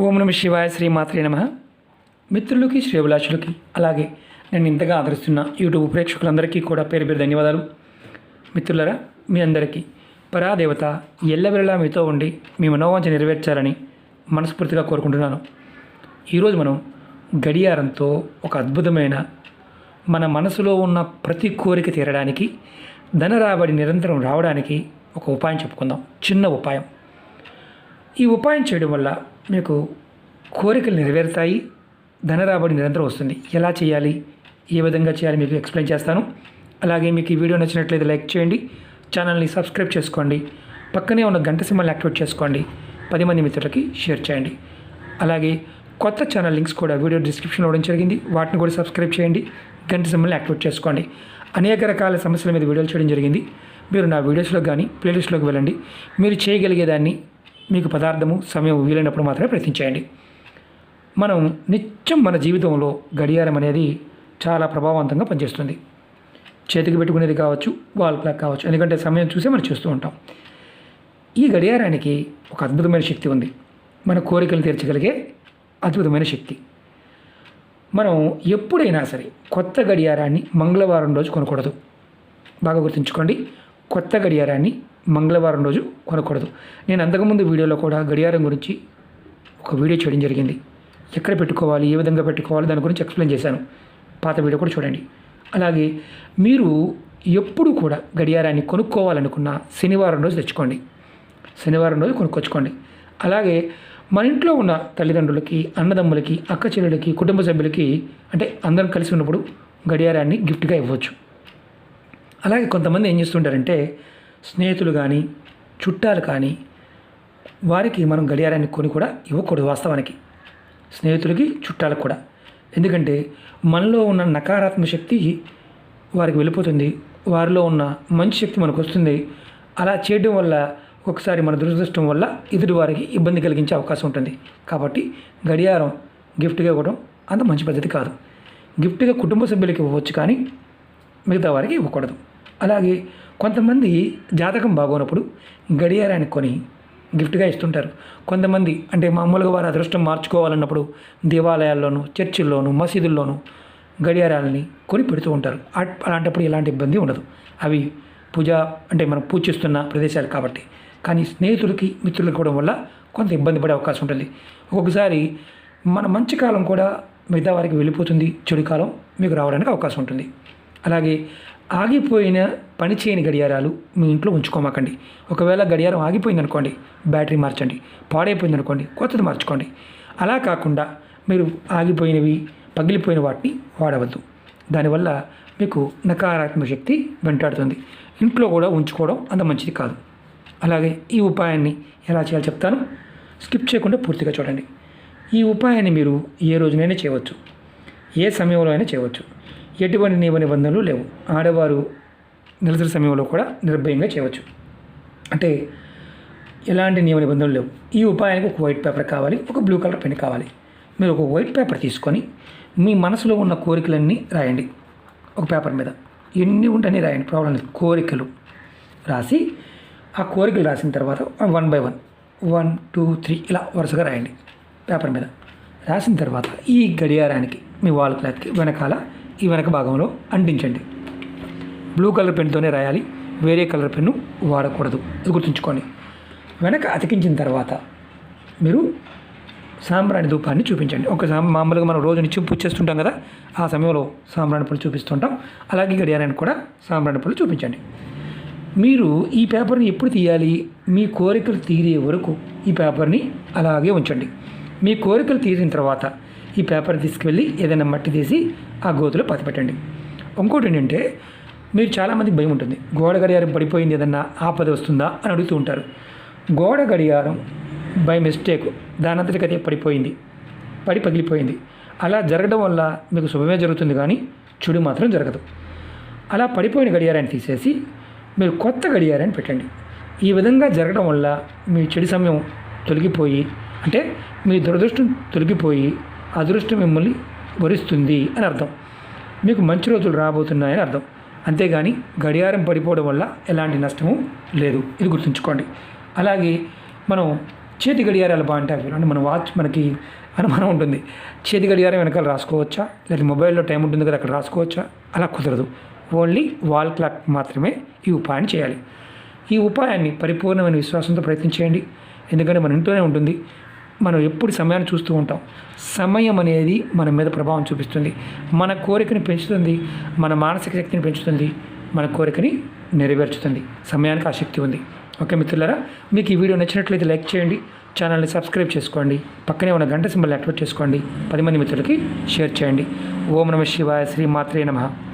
ఓం నమ శివాయ శ్రీమాత్రే నమ. మిత్రులకి శ్రేభిలాషులకి అలాగే నేను ఇంతగా ఆదరిస్తున్న యూట్యూబ్ ప్రేక్షకులందరికీ కూడా పేరు పేరు ధన్యవాదాలు. మిత్రులరా మీ అందరికీ పరాదేవత ఎల్లవెల్లా మీతో ఉండి మీ మనోవాంఛ నెరవేర్చాలని మనస్ఫూర్తిగా కోరుకుంటున్నాను. ఈరోజు మనం గడియారంతో ఒక అద్భుతమైన మన మనసులో ఉన్న ప్రతి కోరిక తీరడానికి ధన రాబడి నిరంతరం రావడానికి ఒక ఉపాయం చెప్పుకుందాం. చిన్న ఉపాయం. ఈ ఉపాయం చేయడం వల్ల మీకు కోరికలు నెరవేరుతాయి ధన రాబడి నిరంతరం వస్తుంది. ఎలా చేయాలి? ఏ విధంగా చేయాలి మీకు ఎక్స్ప్లెయిన్ చేస్తాను. అలాగే మీకు ఈ వీడియో నచ్చినట్లయితే లైక్ చేయండి ఛానల్ని సబ్స్క్రైబ్ చేసుకోండి పక్కనే ఉన్న గంట సింబల్ని యాక్టివేట్ చేసుకోండి పది మంది మిత్రులకి షేర్ చేయండి. అలాగే కొత్త ఛానల్ లింక్స్ కూడా వీడియో డిస్క్రిప్షన్లో ఇవ్వడం జరిగింది. వాటిని కూడా సబ్స్క్రైబ్ చేయండి గంట సింబల్ని యాక్టివేట్ చేసుకోండి. అనేక రకాల సమస్యల మీద వీడియోలు చేయడం జరిగింది. మీరు నా వీడియోస్లో కానీ ప్లేలిస్ట్లోకి వెళ్ళండి. మీరు చేయగలిగేదాన్ని మీకు పదార్థము సమయం వీలైనప్పుడు మాత్రమే ప్రయత్నించేయండి. మనం నిత్యం మన జీవితంలో గడియారం అనేది చాలా ప్రభావవంతంగా పనిచేస్తుంది. చేతికి పెట్టుకునేది కావచ్చు వాల్ క్లాక్ కావచ్చు ఎందుకంటే సమయం చూసే మనం చూస్తూ ఉంటాం. ఈ గడియారానికి ఒక అద్భుతమైన శక్తి ఉంది. మన కోరికలు తీర్చగలిగే అద్భుతమైన శక్తి. మనం ఎప్పుడైనా సరే కొత్త గడియారాన్ని మంగళవారం రోజు కొనకూడదు. బాగా గుర్తుంచుకోండి. కొత్త గడియారాన్ని మంగళవారం రోజు కొనకూడదు. నేను అంతకుముందు వీడియోలో కూడా గడియారం గురించి ఒక వీడియో చేయడం జరిగింది. ఎక్కడ పెట్టుకోవాలి ఏ విధంగా పెట్టుకోవాలి దాని గురించి ఎక్స్ప్లెయిన్ చేశాను. పాత వీడియో కూడా చూడండి. అలాగే మీరు ఎప్పుడు కూడా గడియారాన్ని కొనుక్కోవాలనుకున్న శనివారం రోజు తెచ్చుకోండి. శనివారం రోజు కొనుక్కొచ్చుకోండి. అలాగే మన ఇంట్లో ఉన్న తల్లిదండ్రులకి అన్నదమ్ములకి అక్క చెల్లెలకి కుటుంబ సభ్యులకి అంటే అందరం కలిసి ఉన్నప్పుడు గడియారాన్ని గిఫ్ట్గా ఇవ్వచ్చు. అలాగే కొంతమంది ఏం చేస్తుంటారంటే స్నేహితులు కానీ చుట్టాలు కానీ వారికి మనం గడియారాన్ని కొని కూడా ఇవ్వకూడదు వాస్తవానికి. స్నేహితులకి చుట్టాలకు కూడా. ఎందుకంటే మనలో ఉన్న నకారాత్మక శక్తి వారికి వెళ్ళిపోతుంది. వారిలో ఉన్న మంచి శక్తి మనకు వస్తుంది. అలా చేయడం వల్ల ఒకసారి మన దురదృష్టం వల్ల ఎదుటి వారికి ఇబ్బంది కలిగించే అవకాశం ఉంటుంది. కాబట్టి గడియారం గిఫ్ట్గా ఇవ్వడం అంత మంచి పద్ధతి కాదు. గిఫ్ట్గా కుటుంబ సభ్యులకి ఇవ్వచ్చు కానీ మిగతా వారికి ఇవ్వకూడదు. అలాగే కొంతమంది జాతకం బాగోనప్పుడు గడియారాన్ని కొని గిఫ్ట్గా ఇస్తుంటారు. కొంతమంది అంటే మామూలుగా వారి అదృష్టం మార్చుకోవాలన్నప్పుడు దేవాలయాల్లోనూ చర్చిల్లోనూ మసీదుల్లోనూ గడియారాలని కొని పెడుతూ ఉంటారు. అట్- అలాంటప్పుడు ఎలాంటి ఇబ్బంది ఉండదు. అవి పూజ అంటే మనం పూజిస్తున్న ప్రదేశాలు కాబట్టి. కానీ స్నేహితులకి మిత్రులకు ఇవ్వడం వల్ల కొంత ఇబ్బంది పడే అవకాశం ఉంటుంది. ఒక్కొక్కసారి మన మంచి కాలం కూడా మిగతా వారికి వెళ్ళిపోతుంది. చెడు కాలం మీకు రావడానికి అవకాశం ఉంటుంది. అలాగే ఆగిపోయిన పని చేయని గడియారాలు మీ ఇంట్లో ఉంచుకోమాకండి. ఒకవేళ గడియారం ఆగిపోయింది అనుకోండి బ్యాటరీ మార్చండి పాడైపోయింది అనుకోండి కొత్తది మార్చుకోండి. అలా కాకుండా మీరు ఆగిపోయినవి పగిలిపోయిన వాటిని వాడవద్దు. దానివల్ల మీకు నకారాత్మక శక్తి వెంటాడుతుంది. ఇంట్లో కూడా ఉంచుకోవడం అంత మంచిది కాదు. అలాగే ఈ ఉపాయాన్ని ఎలా చేయాలో చెప్తాను. స్కిప్ చేయకుండా పూర్తిగా చూడండి. ఈ ఉపాయాన్ని మీరు ఏ రోజునైనా చేయవచ్చు. ఏ సమయంలో అయినా చేయవచ్చు. ఎటువంటి నియమ నిబంధనలు లేవు. ఆడవారు నెలసరి సమయంలో కూడా నిర్భయంగా చేయవచ్చు. అంటే ఎలాంటి నియమ నిబంధనలు లేవు. ఈ ఉపాయానికి ఒక వైట్ పేపర్ కావాలి ఒక బ్లూ కలర్ పెన్ కావాలి. మీరు ఒక వైట్ పేపర్ తీసుకొని మీ మనసులో ఉన్న కోరికలన్నీ రాయండి. ఒక పేపర్ మీద ఎన్ని ఉంటాయని రాయండి. ప్రాబ్లం లేదు. కోరికలు రాసి ఆ కోరికలు రాసిన తర్వాత one by one one two three ఇలా వరుసగా రాయండి. పేపర్ మీద రాసిన తర్వాత ఈ గడియారానికి మీ వాల్ క్లాత్కి వెనకాల ఈ వెనక భాగంలో అంటించండి. బ్లూ కలర్ పెన్తోనే రాయాలి. వేరే కలర్ పెన్ను వాడకూడదు. అది గుర్తుంచుకోండి. వెనక అతికించిన తర్వాత మీరు సాంబ్రాణి ధూపాన్ని చూపించండి. ఒక మామూలుగా మనం రోజు నిత్యం పూజ చేస్తుంటాం కదా ఆ సమయంలో సాంబ్రాణి పళ్ళు చూపిస్తుంటాం. అలాగే గడియారాన్ని కూడా సాంబ్రాణి పళ్ళు చూపించండి. మీరు ఈ పేపర్ని ఎప్పుడు తీయాలి? మీ కోరికలు తీరే వరకు ఈ పేపర్ని అలాగే ఉంచండి. మీ కోరికలు తీరిన తర్వాత ఈ పేపర్ తీసుకువెళ్ళి ఏదైనా మట్టి తీసి ఆ గోతులో పతిపెట్టండి. ఇంకోటి ఏంటంటే మీరు చాలామందికి భయం ఉంటుంది. గోడ గడియారం పడిపోయింది ఏదన్నా ఆపద వస్తుందా అని అడుగుతూ ఉంటారు. గోడ గడియారం బై మిస్టేక్ దానంతటికి అదే పడిపోయింది పడి పగిలిపోయింది. అలా జరగడం వల్ల మీకు శుభమే జరుగుతుంది కానీ చెడు మాత్రం జరగదు. అలా పడిపోయిన గడియారాన్ని తీసేసి మీరు కొత్త గడియారాన్ని పెట్టండి. ఈ విధంగా జరగడం వల్ల మీ చెడు సమయం తొలగిపోయి అంటే మీ దురదృష్టం తొలగిపోయి అదృష్టం మిమ్మల్ని వరిస్తుంది అని అర్థం. మీకు మంచి రోజులు రాబోతున్నాయని అర్థం. అంతేగాని గడియారం పడిపోవడం వల్ల ఎలాంటి నష్టము లేదు. ఇది గుర్తుంచుకోండి. అలాగే మనం చేతి గడియారాలు బాగుంటాయి అంటే మన వాచ్ మనకి అనుమానం ఉంటుంది. చేతి గడియారం వెనకాల రాసుకోవచ్చా? లేదా మొబైల్లో టైం ఉంటుంది కదా అక్కడ రాసుకోవచ్చా? అలా కుదరదు. ఓన్లీ వాల్ క్లాక్ మాత్రమే ఈ ఉపాయాన్ని చేయాలి. ఈ ఉపాయాన్ని పరిపూర్ణమైన విశ్వాసంతో ప్రయత్నం చేయండి. ఎందుకంటే మన ఇంట్లోనే ఉంటుంది. మనం ఎప్పుడు సమయాన్ని చూస్తూ ఉంటాం. సమయం అనేది మన మీద ప్రభావం చూపిస్తుంది. మన కోరికని పెంచుతుంది. మన మానసిక శక్తిని పెంచుతుంది. మన కోరికని నెరవేర్చుతుంది. సమయానికి ఆ శక్తి ఉంది. ఓకే మిత్రులారా మీకు ఈ వీడియో నచ్చినట్లయితే లైక్ చేయండి. ఛానల్ని సబ్స్క్రైబ్ చేసుకోండి. పక్కనే ఉన్న గంట సింబల్ యాక్టివేట్ చేసుకోండి. పది మంది మిత్రులకి షేర్ చేయండి. ఓం నమ శివాయ శ్రీ మాత్రే నమః.